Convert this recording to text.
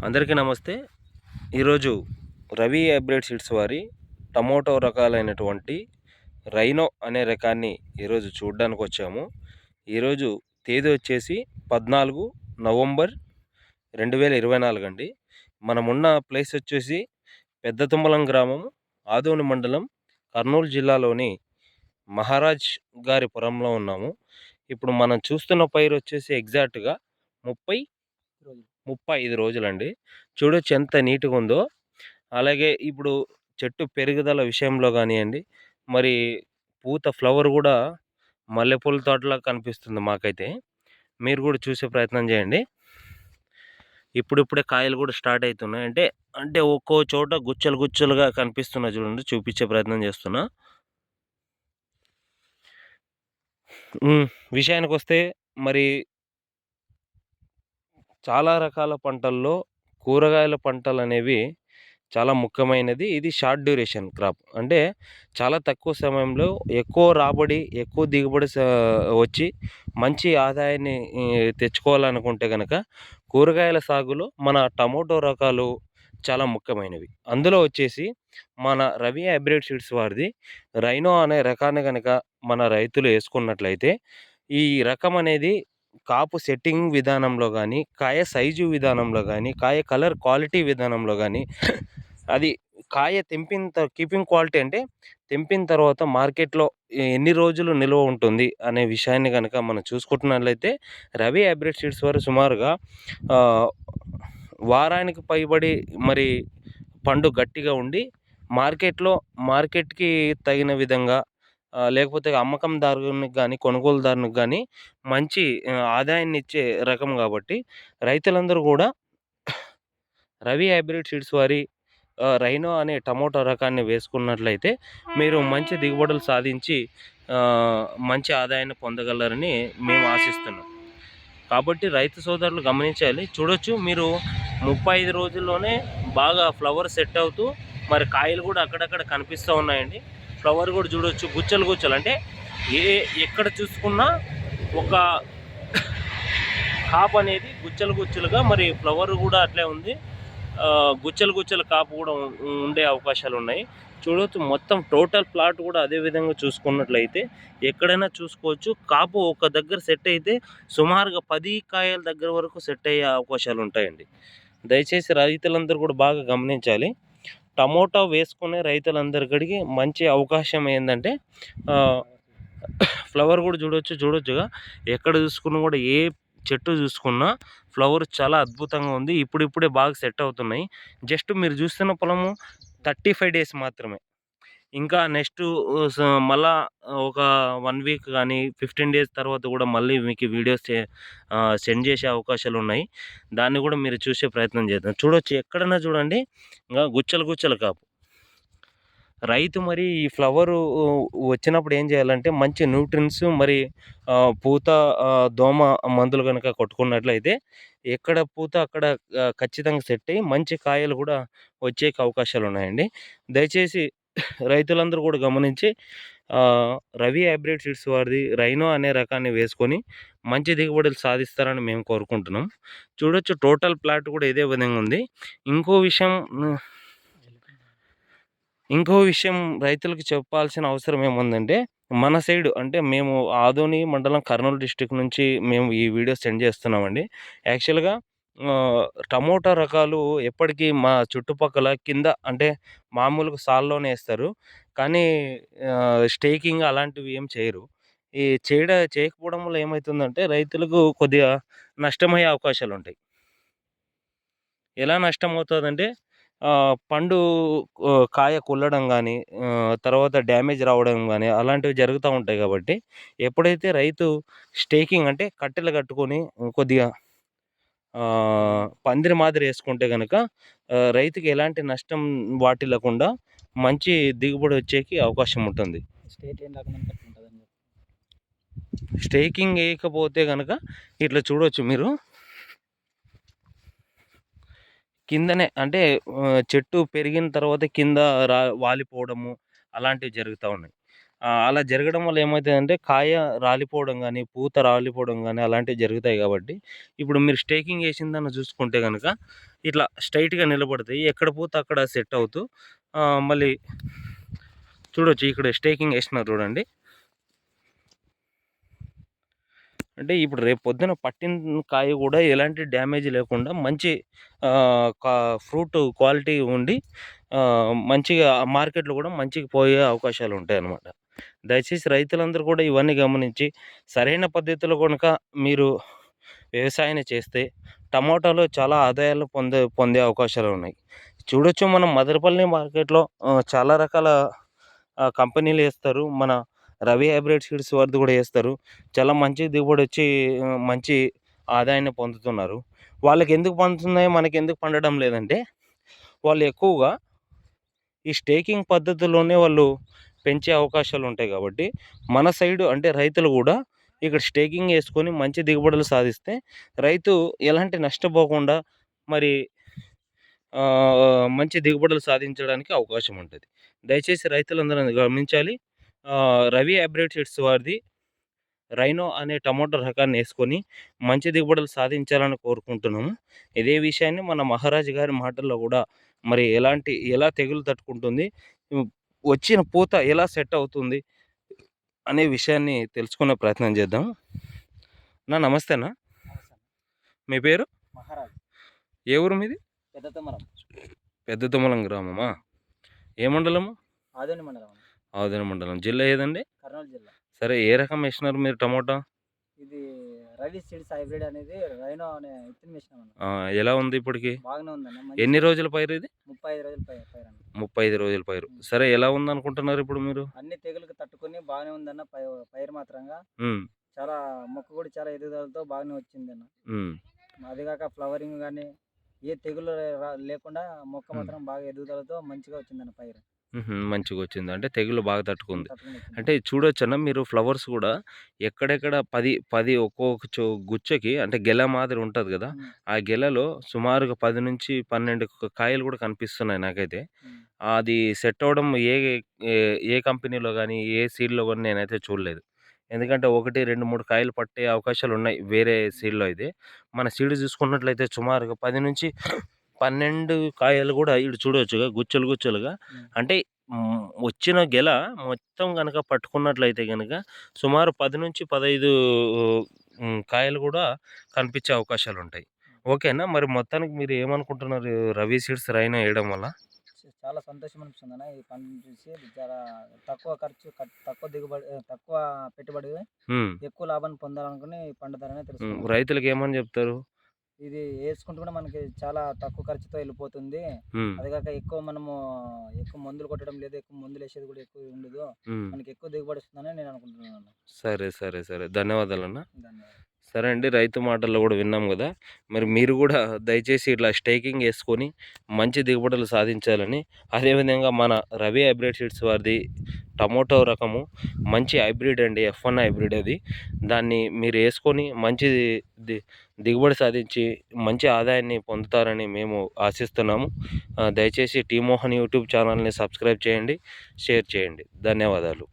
అందరికీ నమస్తే. ఈరోజు రవి హైబ్రిడ్ సీడ్స్ వారి టమోటో రకాలైనటువంటి రైనో అనే రకాన్ని ఈరోజు చూడడానికి వచ్చాము. ఈరోజు తేదీ వచ్చేసి పద్నాలుగు నవంబర్ రెండు వేల ఇరవై నాలుగు అండి. మనమున్న ప్లేస్ వచ్చేసి పెద్ద తుమ్మలం గ్రామం ఆదోని మండలం కర్నూలు జిల్లాలోని మహారాజ్ గారి పురంలో ఉన్నాము. ఇప్పుడు మనం చూస్తున్న పైరు వచ్చేసి ఎగ్జాక్ట్గా ముప్పై ముప్పై ఐదు రోజులండి. చూడొచ్చు ఎంత నీట్గా ఉందో అలాగే ఇప్పుడు చెట్టు పెరుగుదల విషయంలో కానివ్వండి మరి పూత ఫ్లవర్ కూడా మల్లెపూల తోటలా కనిపిస్తుంది మాకైతే. మీరు కూడా చూసే ప్రయత్నం చేయండి. ఇప్పుడిప్పుడే కాయలు కూడా స్టార్ట్ అవుతున్నాయి అంటే అంటే ఒక్కో చోట గుచ్చలు గుచ్చలుగా కనిపిస్తున్నాయి చూడండి చూపించే ప్రయత్నం చేస్తున్నా. విషయానికి వస్తే మరి చాలా రకాల పంటల్లో కూరగాయల పంటలు అనేవి చాలా ముఖ్యమైనది. ఇది షార్ట్ డ్యూరేషన్ క్రాప్. అంటే చాలా తక్కువ సమయంలో ఎక్కువ రాబడి ఎక్కువ దిగుబడి వచ్చి మంచి ఆదాయాన్ని తెచ్చుకోవాలనుకుంటే కనుక కూరగాయల సాగులో మన టమోటో రకాలు చాలా ముఖ్యమైనవి. అందులో వచ్చేసి మన రవి హైబ్రిడ్ సీడ్స్ వారిది. రైనో అనే రకాన్ని కనుక మన రైతులు వేసుకున్నట్లయితే ఈ రకం అనేది కాపు సెట్టింగ్ విధానంలో కానీ కాయ సైజు విధానంలో కానీ కాయ కలర్ క్వాలిటీ విధానంలో కానీ అది కాయ తెంపిన కీపింగ్ క్వాలిటీ అంటే తెంపిన తర్వాత మార్కెట్లో ఎన్ని రోజులు నిల్వ ఉంటుంది అనే విషయాన్ని కనుక మనం చూసుకుంటున్నట్లయితే రవి హైబ్రిడ్ సీడ్స్ వారు సుమారుగా వారానికి పైబడి మరి పండు గట్టిగా ఉండి మార్కెట్లో మార్కెట్కి తగిన విధంగా లేకపోతే అమ్మకందారునికి కానీ కొనుగోలుదారునికి కానీ మంచి ఆదాయాన్ని ఇచ్చే రకం కాబట్టి రైతులందరూ కూడా రవి హైబ్రిడ్ సీడ్స్ వారి రైనో అనే టమోటా రకాన్ని వేసుకున్నట్లయితే మీరు మంచి దిగుబడులు సాధించి మంచి ఆదాయాన్ని పొందగలరని మేము ఆశిస్తున్నాం. కాబట్టి రైతు సోదరులు గమనించాలి. చూడొచ్చు మీరు ముప్పై ఐదు రోజుల్లోనే బాగా ఫ్లవర్ సెట్ అవుతూ మరి కాయలు కూడా అక్కడక్కడ కనిపిస్తూ ఉన్నాయండి. ఫ్లవర్ కూడా చూడవచ్చు గుచ్చలు గుచ్చలు. అంటే ఏ ఎక్కడ చూసుకున్నా ఒక కాపు అనేది గుచ్చలు గుచ్చలుగా మరి ఫ్లవర్ కూడా అట్లే ఉంది. గుచ్చలు గుచ్చలు కాపు కూడా ఉండే అవకాశాలు ఉన్నాయి. చూడవచ్చు మొత్తం టోటల్ ప్లాట్ కూడా అదే విధంగా చూసుకున్నట్లయితే ఎక్కడైనా చూసుకోవచ్చు. కాపు ఒక దగ్గర సెట్ అయితే సుమారుగా పది కాయల దగ్గర వరకు సెట్ అయ్యే అవకాశాలు ఉంటాయండి. దయచేసి రైతులందరూ కూడా బాగా గమనించాలి. టమోటా వేసుకునే రైతులందరికీ మంచి అవకాశం ఏంటంటే ఫ్లవర్ కూడా చూడవచ్చు చూడొచ్చుగా. ఎక్కడ చూసుకున్నా కూడా ఏ చెట్టు చూసుకున్నా ఫ్లవర్ చాలా అద్భుతంగా ఉంది. ఇప్పుడిప్పుడే బాగా సెట్ అవుతున్నాయి. జస్ట్ మీరు చూస్తున్న పొలము థర్టీ ఫైవ్ డేస్ మాత్రమే. ఇంకా నెక్స్ట్ మళ్ళా ఒక వన్ వీక్ కానీ ఫిఫ్టీన్ డేస్ తర్వాత కూడా మళ్ళీ మీకు వీడియోస్ సెండ్ చేసే అవకాశాలు ఉన్నాయి. దాన్ని కూడా మీరు చూసే ప్రయత్నం చేద్దాం. చూడొచ్చు. ఎక్కడన్నా చూడండి ఇంకా గుచ్చలు గుచ్చలు కాపు. రైతు మరి ఈ ఫ్లవరు వచ్చినప్పుడు ఏం చేయాలంటే మంచి న్యూట్రిన్స్ మరి పూత దోమ మందులు కనుక కొట్టుకున్నట్లయితే ఎక్కడ పూత అక్కడ ఖచ్చితంగా సెట్ అయ్యి మంచి కాయలు కూడా వచ్చే అవకాశాలు ఉన్నాయండి. దయచేసి రైతులందరూ కూడా గమనించి రవి హైబ్రిడ్ సీడ్స్ వారిది రైనో అనే రకాన్ని వేసుకొని మంచి దిగుబడులు సాధిస్తారని మేము కోరుకుంటున్నాం. చూడొచ్చు టోటల్ ప్లాట్ కూడా ఇదే విధంగా ఉంది. ఇంకో విషయం ఇంకో విషయం రైతులకు చెప్పాల్సిన అవసరం ఏముందంటే మన సైడ్ అంటే మేము ఆదోని మండలం కర్నూలు డిస్టిక్ నుంచి మేము ఈ వీడియో సెండ్ చేస్తున్నామండి. యాక్చువల్గా టమోటా రకాలు ఎప్పటికీ మా చుట్టుపక్కల కింద అంటే మామూలుగా సాల్లోనే వేస్తారు కానీ స్టేకింగ్ అలాంటివి ఏం చేయరు. ఈ చేయడ చేయకపోవడం వల్ల ఏమవుతుందంటే రైతులకు కొద్దిగా నష్టమయ్యే అవకాశాలు ఉంటాయి ఎలా నష్టం అవుతుందంటే పండు కాయ కుల్లడం కానీ తర్వాత డ్యామేజ్ రావడం కానీ అలాంటివి జరుగుతూ ఉంటాయి కాబట్టి ఎప్పుడైతే రైతు స్టేకింగ్ అంటే కట్టెలు కట్టుకొని కొద్దిగా పందిరి మాదిరి వేసుకుంటే కనుక రైతుకి ఎలాంటి నష్టం వాటిల్లకుండా మంచి దిగుబడి వచ్చేకి అవకాశం ఉంటుంది. స్టేకింగ్ వేయకపోతే కనుక ఇట్లా చూడవచ్చు మీరు. కిందనే అంటే చెట్టు పెరిగిన తర్వాత కింద రా వాలిపోవడము అలాంటివి జరుగుతూ ఉన్నాయి. అలా జరగడం వల్ల ఏమవుతుందంటే కాయ రాలిపోవడం కానీ పూత రాలిపోవడం కానీ అలాంటివి జరుగుతాయి కాబట్టి ఇప్పుడు మీరు స్టేకింగ్ వేసిందని చూసుకుంటే కనుక ఇట్లా స్ట్రైట్గా నిలబడతాయి. ఎక్కడ పూత అక్కడ సెట్ అవుతూ మళ్ళీ చూడొచ్చు ఇక్కడ స్టేకింగ్ వేసినారు చూడండి. అంటే ఇప్పుడు రేపు పొద్దున పట్టిన కాయ కూడా ఎలాంటి డ్యామేజ్ లేకుండా మంచి ఫ్రూట్ క్వాలిటీ ఉండి మంచిగా మార్కెట్లో కూడా మంచిగా పోయే అవకాశాలు ఉంటాయి అన్నమాట దయచేసి రైతులందరూ కూడా ఇవన్నీ గమనించి సరైన పద్ధతిలో కనుక మీరు వ్యవసాయాన్ని చేస్తే టమాటాలో చాలా ఆదాయాలు పొందే పొందే అవకాశాలు ఉన్నాయి. చూడొచ్చు మనం మదరపల్లి మార్కెట్లో చాలా రకాల కంపెనీలు వేస్తారు. మన రవి హైబ్రిడ్ సీడ్స్ వారిది కూడా వేస్తారు. చాలా మంచి దిగుబడి వచ్చి మంచి ఆదాయాన్ని పొందుతున్నారు. వాళ్ళకి ఎందుకు పండుతున్నాయి? మనకి ఎందుకు పండడం లేదంటే వాళ్ళు ఎక్కువగా ఈ స్టేకింగ్ పద్ధతిలోనే వాళ్ళు పెంచే అవకాశాలు ఉంటాయి కాబట్టి మన సైడు అంటే రైతులు కూడా ఇక్కడ స్టేకింగ్ వేసుకొని మంచి దిగుబడులు సాధిస్తే రైతు ఎలాంటి నష్టపోకుండా మరి మంచి దిగుబడులు సాధించడానికి అవకాశం ఉంటుంది. దయచేసి రైతులందరూ గమనించాలి. రవి హైబ్రిడ్ సీడ్స్ వారిది రైనో అనే టమాటో రకాన్ని వేసుకొని మంచి దిగుబడులు సాధించాలని కోరుకుంటున్నాము. ఇదే విషయాన్ని మన మహారాజు గారి మాటల్లో కూడా మరి ఎలాంటి ఎలా తెగులు తట్టుకుంటుంది? వచ్చిన పూత ఎలా సెట్ అవుతుంది? అనే విషయాన్ని తెలుసుకునే ప్రయత్నం చేద్దాం. నా నమస్తేనా? మీ పేరు? మహారాజ్. ఏ ఊరు మీది? పెద్ద తమరం పెద్ద తుమ్మలం గ్రామమా? ఏ మండలము? ఆదోని మండలం. ఆవుదన మండలం. జిల్లా ఏదండి? కర్నూలు జిల్లా. సరే ఏ రకం వేసినారు మీరు టమోటా? రవి సీడ్స్ హైబ్రిడ్ అనేది రైనో అనే విత్తనం వేసినాం ఎలా ఉంది ఇప్పటికి? బాగానే ఉందన్న మంచి ఎన్ని రోజుల పైరు ఇది? ముప్పై ఐదు రోజులు పైరు అన్న. ముప్పై ఐదు రోజుల పైరు. సరే ఎలా ఉంది అనుకుంటున్నారు ఇప్పుడు మీరు? అన్ని తెగులకు తట్టుకొని బాగానే ఉందన్న పై పైరు మాత్రంగా. చాలా మొక్క కూడా చాలా ఎదుగుదలతో బాగానే వచ్చింది అన్న ఉమ్, అదిగాక ఫ్లవరింగ్ కానీ ఏ తెగులు లేకుండా మొక్క. మాత్రం బాగా ఎదుగుదలతో మంచిగా వచ్చిందన్న పైరు. మంచిగా వచ్చింది. అంటే తెగులు బాగా తట్టుకుంది. వచ్చింది. అంటే చూడొచ్చన్న మీరు ఫ్లవర్స్ కూడా ఎక్కడెక్కడ పది పది ఒక్కొక్క చో గుచ్చకి అంటే గెల మాదిరి ఉంటుంది కదా ఆ గెలలో సుమారుగా పది నుంచి పన్నెండు క- కాయలు కూడా కనిపిస్తున్నాయి నాకైతే. అది సెట్ అవ్వడం ఏ ఏ- ఏ కంపెనీలో కానీ ఏ సీడ్లో కానీ నేనైతే చూడలేదు. ఎందుకంటే ఒకటి రెండు మూడు కాయలు పట్టే అవకాశాలు ఉన్నాయి వేరే సీడ్లో అయితే. మన సీడ్ చూసుకున్నట్లయితే సుమారుగా పది నుంచి పన్నెండు కాయలు కూడా ఇటు చూడవచ్చుగా గుచ్చలు గుచ్చలుగా. అంటే వచ్చిన గెల మొత్తం కనుక పట్టుకున్నట్లయితే కనుక సుమారు పది నుంచి పదహైదు కాయలు కూడా కనిపించే అవకాశాలు ఉంటాయి ఓకేనా? మరి మొత్తానికి మీరు ఏమనుకుంటున్నారు రవి సీడ్స్ రైనా వేయడం వల్ల? చాలా సంతోషం అనిపిస్తుంది అన్న. ఈ పంటను చూసి చాలా తక్కువ ఖర్చు తక్కువ దిగుబడి తక్కువ పెట్టుబడి ఎక్కువ లాభాన్ని పొందాలనుకుని ఈ పంట ధరనే ఉమ్, తెలుసుకున్నాం. రైతులకు ఏమని చెప్తారు? ఇది వేసుకుంటే కూడా మనకి చాలా తక్కువ ఖర్చుతో వెళ్ళిపోతుంది. ఉమ్, అది కాక ఎక్కువ మనము ఎక్కువ మందులు కొట్టడం లేదు ఎక్కువ మందులు వేసేది కూడా ఎక్కువ ఉండదు. మనకి ఎక్కువ దిగుబడి వస్తుందని నేను అనుకుంటున్నాను. సరే సరే సరే. ధన్యవాదాలు అన్న. సరే అండి రైతు మాటల్లో కూడా విన్నాం కదా. మరి మీరు కూడా దయచేసి ఇట్లా స్టేకింగ్ వేసుకొని మంచి దిగుబడులు సాధించాలని అదేవిధంగా మన రవి హైబ్రిడ్ సీడ్స్ వారిది టమోటో రకము మంచి హైబ్రిడ్ అండి ఎఫ్ వన్ హైబ్రిడ్ అది. దాన్ని మీరు వేసుకొని మంచి దిగుబడి సాధించి మంచి ఆదాయాన్ని పొందుతారని మేము ఆశిస్తున్నాము. దయచేసి టీ మోహన్ యూట్యూబ్ ఛానల్ని సబ్స్క్రైబ్ చేయండి షేర్ చేయండి. ధన్యవాదాలు.